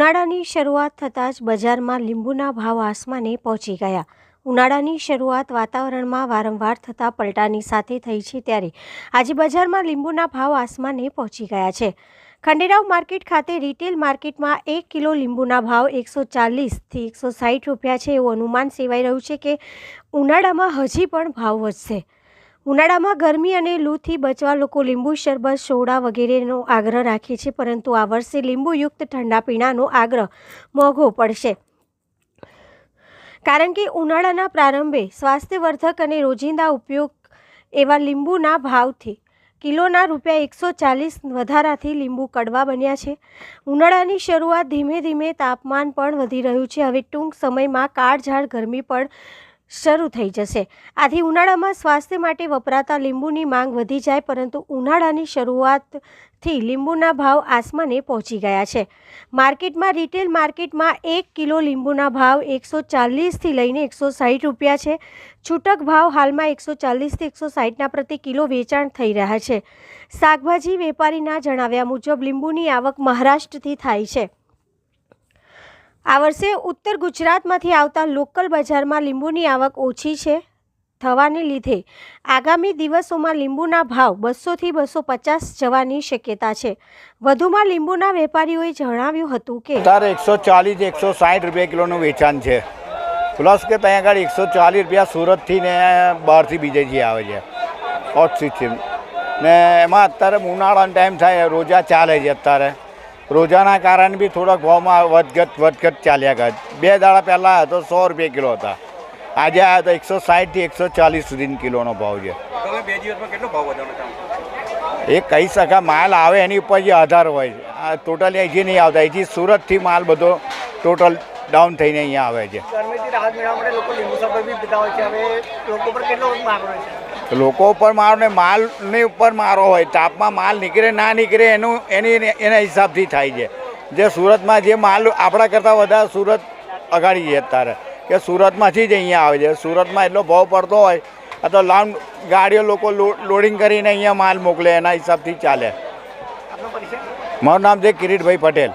ઉનાળાની શરૂઆત થતાં જ બજારમાં લીંબુના ભાવ આસમાને પહોંચી ગયા. ઉનાળાની શરૂઆત વાતાવરણમાં વારંવાર થતા પલટાની સાથે થઈ છે ત્યારે આજે બજારમાં લીંબુના ભાવ આસમાને પહોંચી ગયા છે. ખંડેરાવ માર્કેટ ખાતે રિટેલ માર્કેટમાં એક કિલો લીંબુના ભાવ એકસો ચાલીસથી એકસો સાઠ રૂપિયા છે એવું અનુમાન સેવાઈ રહ્યું છે કે ઉનાળામાં હજી પણ ભાવ વધશે. ઉનાળામાં ગરમી અને લૂથી બચવા લોકો લીંબુ શરબત, સોડા વગેરેનો આગ્રહ રાખે છે, પરંતુ આ વર્ષે લીંબુયુક્ત ઠંડા પીણાનો આગ્રહ મોંઘો પડશે. કારણ કે ઉનાળાના પ્રારંભે સ્વાસ્થ્યવર્ધક અને રોજિંદા ઉપયોગ એવા લીંબુના ભાવથી કિલોના રૂપિયા એકસો ચાલીસ વધારાથી લીંબુ કડવા બન્યા છે. ઉનાળાની શરૂઆત ધીમે ધીમે તાપમાન પણ વધી રહ્યું છે. હવે ટૂંક સમયમાં કાળઝાળ ગરમી પણ શરૂ થઈ જશે. આથી ઉનાળામાં સ્વાસ્થ્ય માટે વપરાતા લીંબુની માંગ વધી જાય, પરંતુ ઉનાળાની શરૂઆતથી લીંબુના ભાવ આસમાને પહોંચી ગયા છે. માર્કેટમાં, રિટેલ માર્કેટમાં એક કિલો લીંબુના ભાવ એકસો ચાલીસથી લઈને એકસો સાઠ રૂપિયા છે. છૂટક ભાવ હાલમાં એકસો ચાલીસથી એકસો સાઠના પ્રતિ કિલો વેચાણ થઈ રહ્યા છે. શાકભાજી વેપારીના જણાવ્યા મુજબ, લીંબુની આવક મહારાષ્ટ્રથી થાય છે. આ વર્ષે ઉત્તર ગુજરાતમાંથી આવતા લોકલ બજારમાં લીંબુની આવક ઓછી છે થવાને લીધે આગામી દિવસોમાં લીંબુના ભાવ બસોથી બસો પચાસ જવાની શક્યતા છે. વધુમાં લીંબુના વેપારીઓએ જણાવ્યું હતું કે અત્યારે એકસો ચાલીસ, એકસો સાઠ રૂપિયા કિલોનું વેચાણ છે. પ્લસ કે ત્યાં આગળ એકસો ચાલીસ રૂપિયા સુરતથી ને બહારથી બીજેથી આવે છે. હોટ સિસ્ટમ ને એમાં અત્યારે ઉનાળાનો ટાઈમ થાય, રોજા ચાલે છે અત્યારે. રોજાના કારણે બી થોડાક ભાવમાં વધઘટ વધઘટ ચાલ્યા ગયા બે દાડા પહેલાં હતો સો રૂપિયા કિલો હતા. આજે આવ્યા તો એકસો સાઠથી એકસો ચાલીસ સુધીનો કિલોનો ભાવ છે? એ કહી શકાય માલ આવે એની ઉપર જે આધાર હોય. છે આ ટોટલી અહીંથી નહીં આવતા અહીંથી સુરતથી માલ બધો ટોટલ ડાઉન થઈને અહીંયા આવે છે? લોકો ઉપર મારો ને માલની ઉપર મારો હોય, તાપમાં માલ નીકળે ના નીકળે એનું, એની, એના હિસાબથી થાય છે. જે સુરતમાં જે માલ આપણા કરતાં વધારે સુરત અગાડી છે અત્યારે, કે સુરતમાંથી જ અહીંયા આવે છે. સુરતમાં એટલો ભાવ પડતો હોય તો લાંબ ગાડીઓ લોકો લોડિંગ કરીને અહીંયા માલ મોકલે, એના હિસાબથી ચાલે. મારું નામ છે કિરીટભાઈ પટેલ.